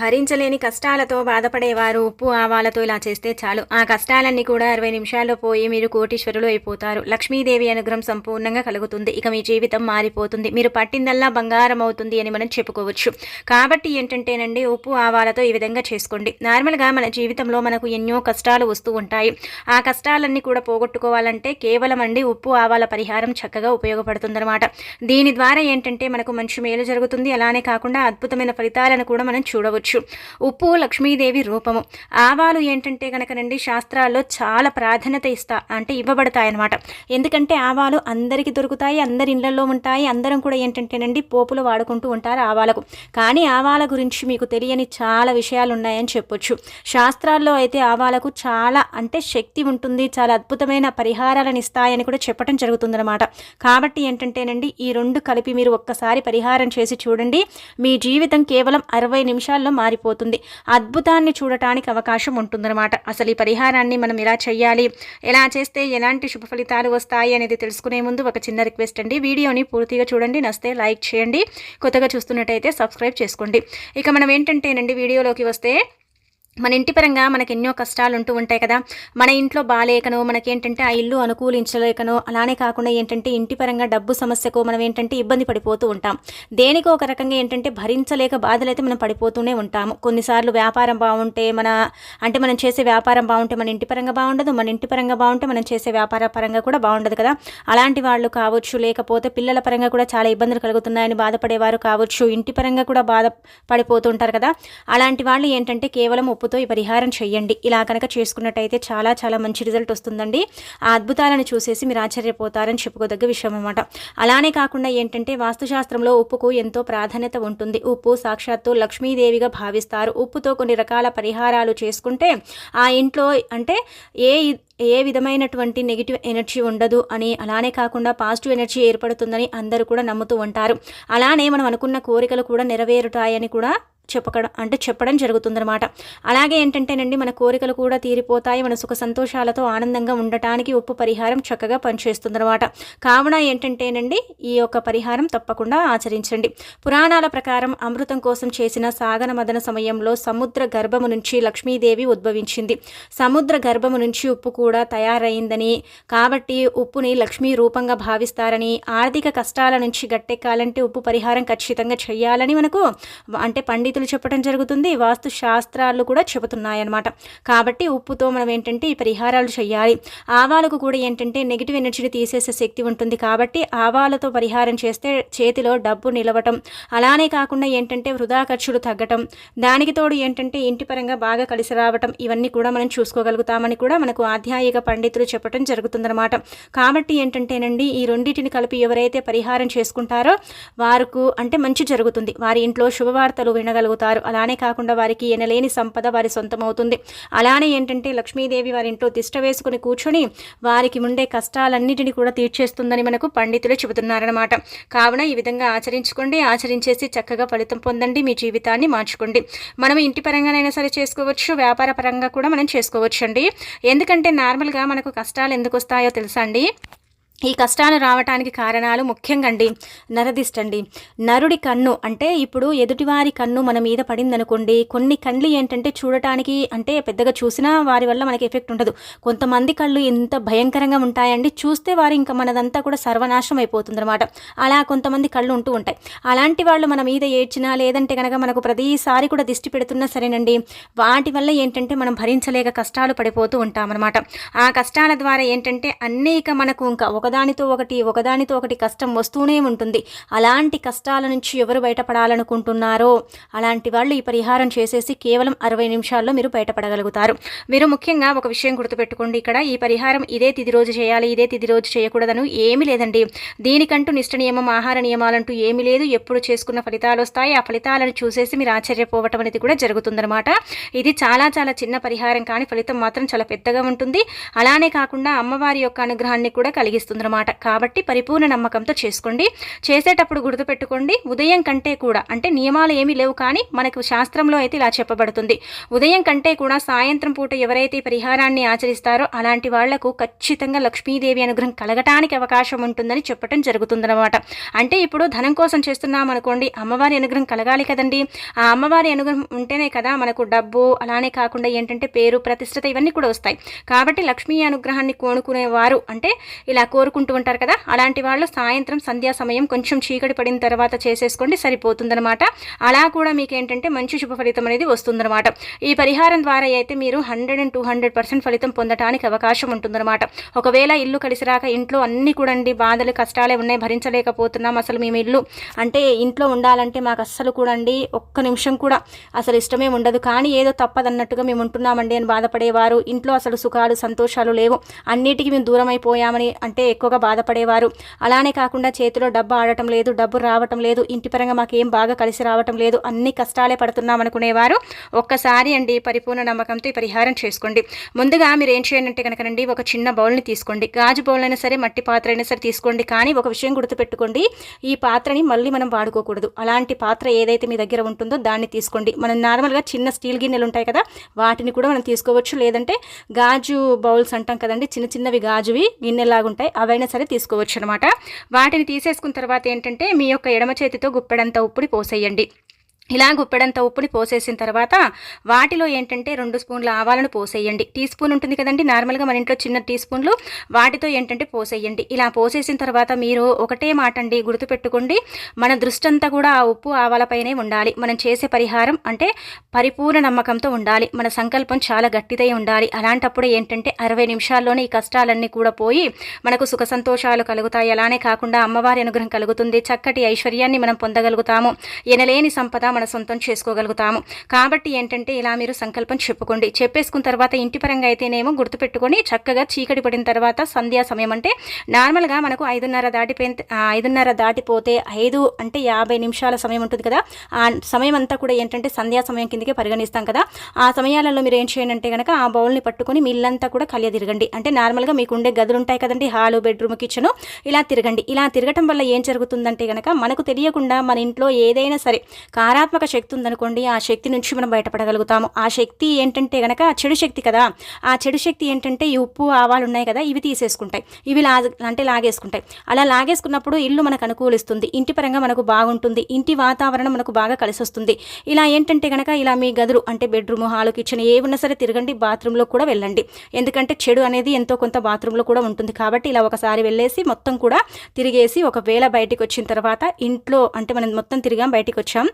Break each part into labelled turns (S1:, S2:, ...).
S1: భరించలేని కష్టాలతో బాధపడేవారు ఉప్పు ఆవాలతో ఇలా చేస్తే చాలు. ఆ కష్టాలన్నీ కూడా అరవై నిమిషాల్లో పోయి మీరు కోటీశ్వరులు అయిపోతారు. లక్ష్మీదేవి అనుగ్రహం సంపూర్ణంగా కలుగుతుంది. ఇక మీ జీవితం మారిపోతుంది. మీరు పట్టిందల్లా బంగారం అవుతుంది అని మనం చెప్పుకోవచ్చు. కాబట్టి ఏంటంటేనండి ఉప్పు ఆవాలతో ఈ విధంగా చేసుకోండి. నార్మల్గా మన జీవితంలో మనకు ఎన్నో కష్టాలు వస్తూ ఉంటాయి. ఆ కష్టాలన్నీ కూడా పోగొట్టుకోవాలంటే కేవలం అండి ఉప్పు ఆవాల పరిహారం చక్కగా ఉపయోగపడుతుందన్నమాట. దీని ద్వారా ఏంటంటే మనకు మంచి మేలు జరుగుతుంది. అలానే కాకుండా అద్భుతమైన ఫలితాలను కూడా మనం చూడవచ్చు. ఉప్పు లక్ష్మీదేవి రూపము. ఆవాలు ఏంటంటే కనుకనండి శాస్త్రాల్లో చాలా ప్రాధాన్యత ఇస్తా అంటే ఇవ్వబడతాయి అనమాట ఎందుకంటే ఆవాలు అందరికీ దొరుకుతాయి అందరి ఇళ్ళలో ఉంటాయి. అందరం కూడా ఏంటంటేనండి పోపులు వాడుకుంటూ ఉంటారు ఆవాలకు. కానీ ఆవాల గురించి మీకు తెలియని చాలా విషయాలు ఉన్నాయని చెప్పొచ్చు. శాస్త్రాల్లో అయితే ఆవాలకు చాలా అంటే శక్తి ఉంటుంది చాలా అద్భుతమైన పరిహారాలను ఇస్తాయని కూడా చెప్పడం జరుగుతుందన్నమాట. కాబట్టి ఏంటంటేనండి ఈ రెండు కలిపి మీరు ఒక్కసారి పరిహారం చేసి చూడండి. మీ జీవితం కేవలం అరవై నిమిషాల్లో మారిపోతుంది. అద్భుతాన్ని చూడటానికి అవకాశం ఉంటుందన్నమాట. అసలు ఈ పరిహారాన్ని మనం ఎలా చేయాలి ఎలా చేస్తే ఎలాంటి శుభ ఫలితాలు వస్తాయి అనేది తెలుసుకునే ముందు ఒక చిన్న రిక్వెస్ట్ అండి. వీడియోని పూర్తిగా చూడండి నస్తే లైక్ చేయండి. కొత్తగా చూస్తున్నట్టయితే సబ్స్క్రైబ్ చేసుకోండి. ఇక మనం ఏంటంటేనండి వీడియోలోకి వస్తే మన ఇంటి పరంగా మనకి ఎన్నో కష్టాలు ఉంటూ ఉంటాయి కదా. మన ఇంట్లో బాగాలేకనో మనకేంటంటే ఆ ఇల్లు అనుకూలించలేకనో అలానే కాకుండా ఏంటంటే ఇంటి పరంగా డబ్బు సమస్యకు మనం ఏంటంటే ఇబ్బంది పడిపోతూ ఉంటాం. దేనికో ఒక రకంగా ఏంటంటే భరించలేక బాధలు అయితే మనం పడిపోతూనే ఉంటాము. కొన్నిసార్లు వ్యాపారం బాగుంటే మన అంటే మనం చేసే వ్యాపారం బాగుంటే మన ఇంటి పరంగా బాగుండదు మన ఇంటి పరంగా బాగుంటే మనం చేసే వ్యాపార పరంగా కూడా బాగుండదు కదా. అలాంటి వాళ్ళు కావచ్చు లేకపోతే పిల్లల పరంగా కూడా చాలా ఇబ్బందులు కలుగుతున్నాయని బాధపడేవారు కావచ్చు ఇంటి పరంగా కూడా బాధ పడిపోతుంటారు కదా. అలాంటి వాళ్ళు ఏంటంటే కేవలం ఉప్పుతో ఈ పరిహారం చేయండి ఇలా కనుక చేసుకున్నట్టయితే చాలా చాలా మంచి రిజల్ట్ వస్తుందండి. ఆ అద్భుతాలను చూసేసి మీరు ఆశ్చర్యపోతారని చెప్పుకోదగ్గ విషయం అనమాట అలానే కాకుండా ఏంటంటే వాస్తుశాస్త్రంలో ఉప్పుకు ఎంతో ప్రాధాన్యత ఉంటుంది. ఉప్పు సాక్షాత్తు లక్ష్మీదేవిగా భావిస్తారు. ఉప్పుతో కొన్ని రకాల పరిహారాలు చేసుకుంటే ఆ ఇంట్లో అంటే ఏ ఏ విధమైనటువంటి నెగిటివ్ ఎనర్జీ ఉండదు అని అలానే కాకుండా పాజిటివ్ ఎనర్జీ ఏర్పడుతుందని అందరూ కూడా నమ్ముతూ ఉంటారు. అలానే మనం అనుకున్న కోరికలు కూడా నెరవేరుతాయని కూడా చెప్పడం అంటే చెప్పడం జరుగుతుందన్నమాట. అలాగే ఏంటంటేనండి మన కోరికలు కూడా తీరిపోతాయి మన సుఖ సంతోషాలతో ఆనందంగా ఉండటానికి ఉప్పు పరిహారం చక్కగా పనిచేస్తుందనమాట కావున ఏంటంటేనండి ఈ యొక్క పరిహారం తప్పకుండా ఆచరించండి. పురాణాల ప్రకారం అమృతం కోసం చేసిన సాగన మదన సమయంలో సముద్ర గర్భము నుంచి లక్ష్మీదేవి ఉద్భవించింది. సముద్ర గర్భము నుంచి ఉప్పు కూడా తయారైందని కాబట్టి ఉప్పుని లక్ష్మీ రూపంగా భావిస్తారని ఆర్థిక కష్టాల నుంచి గట్టెక్కాలంటే ఉప్పు పరిహారం ఖచ్చితంగా చేయాలని మనకు అంటే పండితులు చెప్పడం జరుగుతుంది. వాస్తు శాస్త్రాలు కూడా చెబుతున్నాయన్నమాట. కాబట్టి ఉప్పుతో మనం ఏంటంటే ఈ పరిహారాలు చేయాలి ఆవాలకు కూడా ఏంటంటే నెగిటివ్ ఎనర్జీని తీసేసే శక్తి ఉంటుంది. కాబట్టి ఆవాలతో పరిహారం చేస్తే చేతిలో డబ్బు నిలవటం. అలానే కాకుండా ఏంటంటే వృధా ఖర్చులు తగ్గటం. దానికి తోడు ఏంటంటే ఇంటి పరంగా బాగా కలిసి రావటం. ఇవన్నీ కూడా మనం చూసుకోగలుగుతామని కూడా మనకు ఆధ్యాయిక పండితులు చెప్పడం జరుగుతుందన్నమాట. కాబట్టి ఏంటంటేనండి ఈ రెండింటిని కలిపి ఎవరైతే పరిహారం చేసుకుంటారో వారికి అంటే మంచి జరుగుతుంది. వారి ఇంట్లో శుభవార్తలు వినగలుగుతారు అలానే కాకుండా వారికి ఎనలేని సంపద వారి సొంతమవుతుంది. అలానే ఏంటంటే లక్ష్మీదేవి వారి ఇంట్లో తిష్ట వేసుకుని కూర్చొని వారికి ఉండే కష్టాలన్నిటిని కూడా తీర్చేస్తుందని మనకు పండితులు చెబుతున్నారనమాట కావున ఈ విధంగా ఆచరించుకోండి. ఆచరించేసి చక్కగా ఫలితం పొందండి. మీ జీవితాన్ని మార్చుకోండి. మనం ఇంటి పరంగానైనా సరే చేసుకోవచ్చు. వ్యాపార పరంగా కూడా మనం చేసుకోవచ్చు అండి ఎందుకంటే నార్మల్గా మనకు కష్టాలు ఎందుకు వస్తాయో తెలుసా అండి? ఈ కష్టాలు రావటానికి కారణాలు ముఖ్యంగా అండి నరదిష్టండి. నరుడి కన్ను అంటే ఇప్పుడు ఎదుటివారి కన్ను మన మీద పడిందనుకోండి కొన్ని కళ్ళు ఏంటంటే చూడటానికి అంటే పెద్దగా చూసినా వారి వల్ల మనకి ఎఫెక్ట్ ఉండదు. కొంతమంది కళ్ళు ఎంత భయంకరంగా ఉంటాయండి చూస్తే వారు ఇంకా మనదంతా కూడా సర్వనాశం అయిపోతుంది అనమాట అలా కొంతమంది కళ్ళు ఉంటూ ఉంటాయి. అలాంటి వాళ్ళు మన మీద ఏడ్చినా లేదంటే కనుక మనకు ప్రతిసారి కూడా దిష్టి పెడుతున్నా సరేనండి వాటి వల్ల ఏంటంటే మనం భరించలేక కష్టాలు పడిపోతూ ఉంటామన్నమాట ఆ కష్టాల ద్వారా ఏంటంటే అనేక మనకు ఇంకా ఒక ఒకదానితో ఒకటి ఒకదానితో ఒకటి కష్టం వస్తూనే ఉంటుంది. అలాంటి కష్టాల నుంచి ఎవరు బయటపడాలనుకుంటున్నారో? అలాంటి వాళ్ళు ఈ పరిహారం చేసేసి కేవలం అరవై నిమిషాల్లో మీరు బయటపడగలుగుతారు. మీరు ముఖ్యంగా ఒక విషయం గుర్తుపెట్టుకోండి ఇక్కడ. ఈ పరిహారం ఇదే తిది రోజు చేయాలి ఇదే తిది రోజు చేయకూడదని ఏమీ లేదండి. దీనికంటూ నిష్ట నియమం ఆహార నియమాలంటూ ఏమీ లేదు. ఎప్పుడు చేసుకున్న ఫలితాలు వస్తాయి. ఆ ఫలితాలను చూసేసి మీరు ఆశ్చర్యపోవటం అనేది కూడా జరుగుతుందన్నమాట. ఇది చాలా చాలా చిన్న పరిహారం కానీ ఫలితం మాత్రం చాలా పెద్దగా ఉంటుంది. అలానే కాకుండా అమ్మవారి యొక్క అనుగ్రహాన్ని కూడా కలిగిస్తుంది. ఉంటుందన్నమాట కాబట్టి పరిపూర్ణ నమ్మకంతో చేసుకోండి. చేసేటప్పుడు గుర్తుపెట్టుకోండి ఉదయం కంటే కూడా అంటే నియమాలు ఏమీ లేవు కానీ మనకు శాస్త్రంలో అయితే ఇలా చెప్పబడుతుంది. ఉదయం కంటే కూడా సాయంత్రం పూట ఎవరైతే పరిహారాన్ని ఆచరిస్తారో అలాంటి వాళ్ళకు ఖచ్చితంగా లక్ష్మీదేవి అనుగ్రహం కలగటానికి అవకాశం ఉంటుందని చెప్పడం జరుగుతుందన్నమాట. అంటే ఇప్పుడు ధనం కోసం చేస్తున్నాం అనుకోండి అమ్మవారి అనుగ్రహం కలగాలి కదండి. ఆ అమ్మవారి అనుగ్రహం ఉంటేనే కదా మనకు డబ్బు అలానే కాకుండా ఏంటంటే పేరు ప్రతిష్టత ఇవన్నీ కూడా వస్తాయి. కాబట్టి లక్ష్మీ అనుగ్రహాన్ని కోనుకునేవారు అంటే ఇలా కోరుకుంటూ ఉంటారు కదా? అలాంటి వాళ్ళు సాయంత్రం సంధ్యా సమయం కొంచెం చీకటి పడిన తర్వాత చేసేసుకోండి సరిపోతుందనమాట అలా కూడా మీకు ఏంటంటే మంచి శుభ ఫలితం అనేది వస్తుందన్నమాట. ఈ పరిహారం ద్వారా అయితే మీరు hundred and two hundred percent ఫలితం పొందడానికి అవకాశం ఉంటుందన్నమాట. ఒకవేళ ఇల్లు కలిసి రాక ఇంట్లో అన్ని కూడా అండి బాధలు కష్టాలే ఉన్నాయి భరించలేకపోతున్నాం అసలు మేము ఇల్లు. అంటే ఇంట్లో ఉండాలంటే మాకు అస్సలు కూడా అండి ఒక్క నిమిషం కూడా అసలు ఇష్టమే ఉండదు. కానీ ఏదో తప్పదన్నట్టుగా మేము ఉంటున్నామండి అని బాధపడేవారు. ఇంట్లో అసలు సుఖాలు సంతోషాలు లేవు. అన్నిటికీ మేము దూరం అయిపోయామని అంటే ఎక్కువగా బాధపడేవారు. అలానే కాకుండా చేతిలో డబ్బు ఆడటం లేదు డబ్బు రావటం లేదు ఇంటి పరంగా మాకేం బాగా కలిసి రావటం లేదు అన్ని కష్టాలే పడుతున్నాం అనుకునేవారు. ఒక్కసారి అండి పరిపూర్ణ నమ్మకంతో ఈ పరిహారం చేసుకోండి. ముందుగా మీరు ఏం చేయాలంటే అంటే కనుకనండి ఒక చిన్న బౌల్ని తీసుకోండి. గాజు బౌల్ అయినా సరే మట్టి పాత్ర అయినా సరే తీసుకోండి. కానీ ఒక విషయం గుర్తుపెట్టుకోండి ఈ పాత్రని మళ్ళీ మనం వాడుకోకూడదు. అలాంటి పాత్ర ఏదైతే మీ దగ్గర ఉంటుందో దాన్ని తీసుకోండి. మనం నార్మల్గా చిన్న స్టీల్ గిన్నెలు ఉంటాయి కదా వాటిని కూడా మనం తీసుకోవచ్చు. లేదంటే గాజు బౌల్స్ అంటాం కదండి చిన్న చిన్నవి గాజువి గిన్నెలాగా ఉంటాయి అవైనా సరే తీసుకోవచ్చు అనమాట వాటిని తీసేసుకున్న తర్వాత ఏంటంటే మీ యొక్క ఎడమ చేతితో గుప్పెడంత ఉప్పుని పోసేయండి. ఇలా గుప్పెడంత ఉప్పుని పోసేసిన తర్వాత వాటిలో ఏంటంటే రెండు స్పూన్ల ఆవాలను పోసేయండి. టీ స్పూన్ ఉంటుంది కదండి నార్మల్గా మన ఇంట్లో చిన్న టీ స్పూన్లు వాటితో ఏంటంటే పోసేయండి. ఇలా పోసేసిన తర్వాత మీరు ఒకటే మాట అండి గుర్తుపెట్టుకోండి మన దృష్టంతా కూడా ఆ ఉప్పు ఆవాలపైనే ఉండాలి. మనం చేసే పరిహారం అంటే పరిపూర్ణ నమ్మకంతో ఉండాలి. మన సంకల్పం చాలా గట్టిదై ఉండాలి. అలాంటప్పుడు ఏంటంటే అరవై నిమిషాల్లోనే ఈ కష్టాలన్నీ కూడా పోయి మనకు సుఖ సంతోషాలు కలుగుతాయి. అలానే కాకుండా అమ్మవారి అనుగ్రహం కలుగుతుంది. చక్కటి ఐశ్వర్యాన్ని మనం పొందగలుగుతాము. ఎనలేని సంపద మన సొంతం చేసుకోగలుగుతాము. కాబట్టి ఏంటంటే ఇలా మీరు సంకల్పం చెప్పుకోండి. చెప్పేసుకున్న తర్వాత ఇంటి పరంగా అయితేనేమో గుర్తుపెట్టుకొని చక్కగా చీకటి పడిన తర్వాత సంధ్యా సమయం అంటే నార్మల్గా మనకు ఐదున్నర దాటిపోయిన ఐదున్నర దాటిపోతే ఐదు అంటే యాభై నిమిషాల సమయం ఉంటుంది కదా. ఆ సమయం అంతా కూడా ఏంటంటే సంధ్యా సమయం కిందకే పరిగణిస్తాం కదా. ఆ సమయాలలో మీరు ఏం చేయండి అంటే కనుక ఆ బౌల్ని పట్టుకొని మీ ఇల్లంతా కూడా కలియ తిరగండి. అంటే నార్మల్గా మీకు ఉండే గదులు ఉంటాయి కదండి. Hall bedroom kitchen. ఇలా తిరగండి. ఇలా తిరగటం వల్ల ఏం జరుగుతుందంటే కనుక మనకు తెలియకుండా మన ఇంట్లో ఏదైనా సరే కారా ధనాత్మక శక్తి ఉందనుకోండి ఆ శక్తి నుంచి మనం బయటపడగలుగుతాము. ఆ శక్తి ఏంటంటే గనక చెడు శక్తి కదా. ఆ చెడు శక్తి ఏంటంటే ఈ ఉప్పు ఆవాలు ఉన్నాయి కదా ఇవి తీసేసుకుంటాయి. ఇవి లా అంటే లాగేసుకుంటాయి. అలా లాగేసుకున్నప్పుడు ఇల్లు మనకు అనుకూలిస్తుంది. ఇంటి పరంగా మనకు బాగుంటుంది. ఇంటి వాతావరణం మనకు బాగా కలిసి వస్తుంది ఇలా ఏంటంటే కనుక ఇలా మీ గదులు అంటే బెడ్రూమ్ హాలు కిచెన్ ఏ ఉన్నా సరే తిరగండి బాత్రూంలో కూడా వెళ్ళండి. ఎందుకంటే చెడు అనేది ఎంతో కొంత బాత్రూంలో కూడా ఉంటుంది. కాబట్టి ఇలా ఒకసారి వెళ్ళేసి మొత్తం కూడా తిరిగేసి ఒకవేళ బయటికి వచ్చిన తర్వాత ఇంట్లో అంటే మనం మొత్తం తిరిగాం బయటికి వచ్చాం.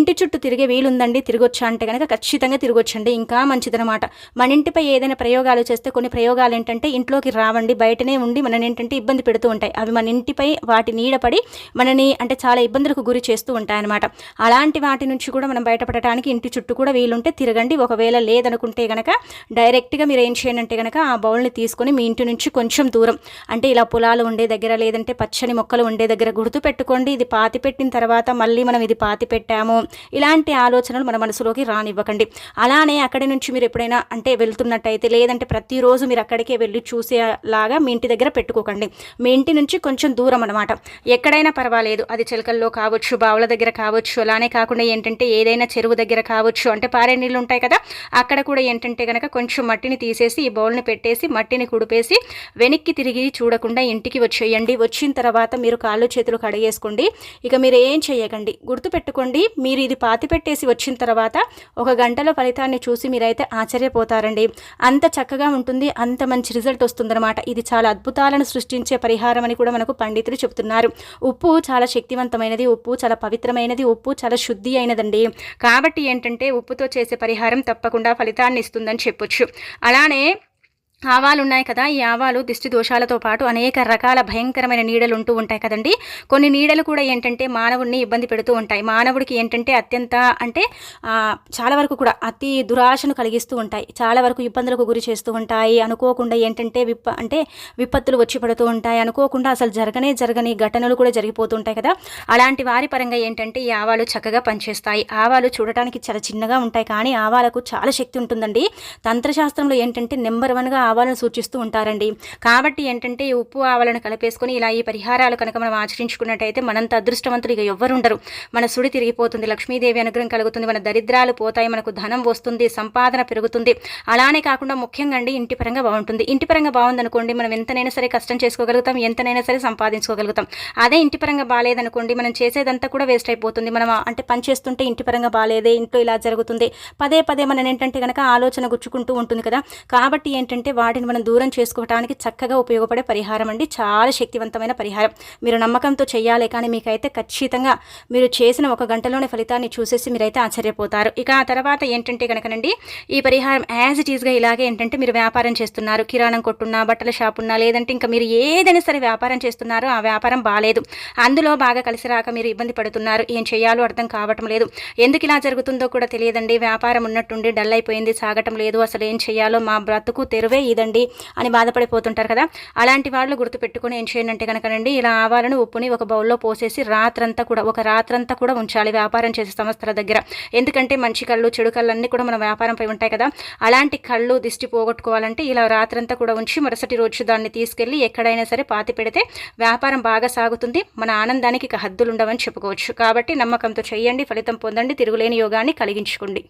S1: ఇంటి చుట్టూ తిరిగే వీలుందండి తిరగొచ్చా అంటే కనుక ఖచ్చితంగా తిరగొచ్చండి. ఇంకా మంచిదనమాట మన ఇంటిపై ఏదైనా ప్రయోగాలు చేస్తే కొన్ని ప్రయోగాలు ఏంటంటే ఇంట్లోకి రావండి బయటనే ఉండి మనని ఏంటంటే ఇబ్బంది పెడుతూ ఉంటాయి. అవి మన ఇంటిపై వాటి నీడపడి మనని అంటే చాలా ఇబ్బందులకు గురి చేస్తూ ఉంటాయన్నమాట. అలాంటి వాటి నుంచి కూడా మనం బయటపడటానికి ఇంటి చుట్టూ కూడా వీలుంటే తిరగండి. ఒకవేళ లేదనుకుంటే కనుక డైరెక్ట్గా మీరు ఏం చేయండి అంటే కనుక ఆ బౌల్ని తీసుకొని మీ ఇంటి నుంచి కొంచెం దూరం. అంటే ఇలా పొలాలు ఉండే దగ్గర లేదంటే పచ్చని మొక్కలు ఉండే దగ్గర గుర్తు పెట్టుకోండి. ఇది పాతి పెట్టిన తర్వాత మళ్ళీ మనం ఇది పాతి పెట్టాము ఇలాంటి ఆలోచనలు మన మనసులోకి రానివ్వకండి. అలానే అక్కడి నుంచి మీరు ఎప్పుడైనా అంటే వెళ్తున్నట్టయితే లేదంటే ప్రతిరోజు మీరు అక్కడికే వెళ్ళి చూసేలాగా మీ ఇంటి దగ్గర పెట్టుకోకండి. మీ ఇంటి నుంచి కొంచెం దూరం అనమాట ఎక్కడైనా పర్వాలేదు. అది చిలకల్లో కావచ్చు బావుల దగ్గర కావచ్చు అలానే కాకుండా ఏంటంటే ఏదైనా చెరువు దగ్గర కావచ్చు అంటే పారే నీళ్ళు ఉంటాయి కదా అక్కడ కూడా ఏంటంటే కనుక కొంచెం మట్టిని తీసేసి ఈ బౌల్ని పెట్టేసి మట్టిని కుడిపేసి వెనక్కి తిరిగి చూడకుండా ఇంటికి వచ్చేయండి. వచ్చిన తర్వాత మీరు కాళ్ళు చేతులు కడిగేసుకోండి. ఇక మీరు ఏం చేయకండి. గుర్తుపెట్టుకోండి మీరు ఇది పాతిపెట్టేసి వచ్చిన తర్వాత ఒక గంటలో ఫలితాన్ని చూసి మీరైతే ఆశ్చర్యపోతారండి. అంత చక్కగా ఉంటుంది అంత మంచి రిజల్ట్ వస్తుందన్నమాట. ఇది చాలా అద్భుతాలను సృష్టించే పరిహారం అని కూడా మనకు పండితులు చెబుతున్నారు ఉప్పు చాలా శక్తివంతమైనది ఉప్పు చాలా పవిత్రమైనది ఉప్పు చాలా శుద్ధి అయినదండి. కాబట్టి ఏంటంటే ఉప్పుతో చేసే పరిహారం తప్పకుండా ఫలితాన్ని ఇస్తుందని చెప్పొచ్చు. అలానే ఆవాలు ఉన్నాయి కదా ఈ ఆవాలు దిష్టి దోషాలతో పాటు అనేక రకాల భయంకరమైన నీడలు ఉంటూ ఉంటాయి కదండి. కొన్ని నీడలు కూడా ఏంటంటే మానవుడిని ఇబ్బంది పెడుతూ ఉంటాయి. మానవుడికి ఏంటంటే అత్యంత అంటే చాలా వరకు కూడా అతి దురాశను కలిగిస్తూ ఉంటాయి. చాలా వరకు ఇబ్బందులకు గురి చేస్తూ ఉంటాయి. అనుకోకుండా ఏంటంటే విప్ప అంటే విపత్తులు వచ్చి పడుతూ ఉంటాయి. అనుకోకుండా అసలు జరగనే జరగని ఘటనలు కూడా జరిగిపోతూ ఉంటాయి కదా. అలాంటి వారి పరంగా ఏంటంటే ఈ ఆవాలు చక్కగా పనిచేస్తాయి. ఆవాలు చూడటానికి చాలా చిన్నగా ఉంటాయి కానీ ఆవాలకు చాలా శక్తి ఉంటుందండి. తంత్రశాస్త్రంలో ఏంటంటే నెంబర్ వన్గా ఆవాలను సూచిస్తూ ఉంటారండి. కాబట్టి ఏంటంటే ఈ ఉప్పు ఆవాలను కలిపేసుకుని ఇలా ఈ పరిహారాలు కనుక మనం ఆచరించుకున్నట్టయితే మనంత అదృష్టవంతులు ఇక ఎవ్వరు ఉండరు మన సుడి తిరిగిపోతుంది లక్ష్మీదేవి అనుగ్రహం కలుగుతుంది మన దరిద్రాలు పోతాయి మనకు ధనం వస్తుంది సంపాదన పెరుగుతుంది. అలానే కాకుండా ముఖ్యంగా అండి ఇంటి పరంగా బాగుంటుంది. ఇంటి పరంగా బాగుందనుకోండి మనం ఎంతనైనా సరే కష్టం చేసుకోగలుగుతాం ఎంతనైనా సరే సంపాదించుకోగలుగుతాం. అదే ఇంటి పరంగా బాగాలేదనుకోండి మనం చేసేదంతా కూడా వేస్ట్ అయిపోతుంది. మనం అంటే పని చేస్తుంటే ఇంటి పరంగా బాగాలేదే ఇంట్లో ఇలా జరుగుతుంది. పదే పదే మనం ఏంటంటే కనుక ఆలోచన గుచ్చుకుంటూ ఉంటుంది కదా. కాబట్టి ఏంటంటే వాటిని మనం దూరం చేసుకోవడానికి చక్కగా ఉపయోగపడే పరిహారం అండి. చాలా శక్తివంతమైన పరిహారం. మీరు నమ్మకంతో చేయాలి కానీ మీకైతే ఖచ్చితంగా మీరు చేసిన ఒక గంటలోనే ఫలితాన్ని చూసేసి మీరైతే ఆశ్చర్యపోతారు. ఇక ఆ తర్వాత ఏంటంటే కనుకనండి ఈ పరిహారం యాజ్ ఇట్ ఈస్గా ఇలాగే ఏంటంటే మీరు వ్యాపారం చేస్తున్నారు. కిరాణం కొట్టున్నా బట్టల షాప్ ఉన్నా లేదంటే ఇంకా మీరు ఏదైనా సరే వ్యాపారం చేస్తున్నారో ఆ వ్యాపారం బాగాలేదు అందులో బాగా కలిసి రాక మీరు ఇబ్బంది పడుతున్నారు. ఏం చేయాలో అర్థం కావటం లేదు. ఎందుకు ఇలా జరుగుతుందో కూడా తెలియదండి. వ్యాపారం ఉన్నట్టుండి డల్ అయిపోయింది సాగటం లేదు. అసలు ఏం చేయాలో మా బ్రతుకు తెరువే ఇదండి అని బాధపడిపోతుంటారు కదా. అలాంటి వాళ్ళు గుర్తుపెట్టుకుని ఏం చేయండి అంటే కనుకనండి ఇలా ఆవాలను ఉప్పుని ఒక బౌల్లో పోసేసి రాత్రంతా కూడా ఒక రాత్రంతా కూడా ఉంచాలి వ్యాపారం చేసే సంస్థల దగ్గర. ఎందుకంటే మంచి కళ్ళు చెడు కళ్ళు అన్నీ కూడా మన వ్యాపారంపై ఉంటాయి కదా. అలాంటి కళ్ళు దిష్టి పోగొట్టుకోవాలంటే ఇలా రాత్రంతా కూడా ఉంచి మరుసటి రోజు దాన్ని తీసుకెళ్ళి ఎక్కడైనా సరే పాతి పెడితే వ్యాపారం బాగా సాగుతుంది. మన ఆనందానికి ఇక హద్దులు ఉండవని చెప్పుకోవచ్చు. కాబట్టి నమ్మకంతో చేయండి ఫలితం పొందండి తిరుగులేని యోగాన్ని కలిగించుకోండి.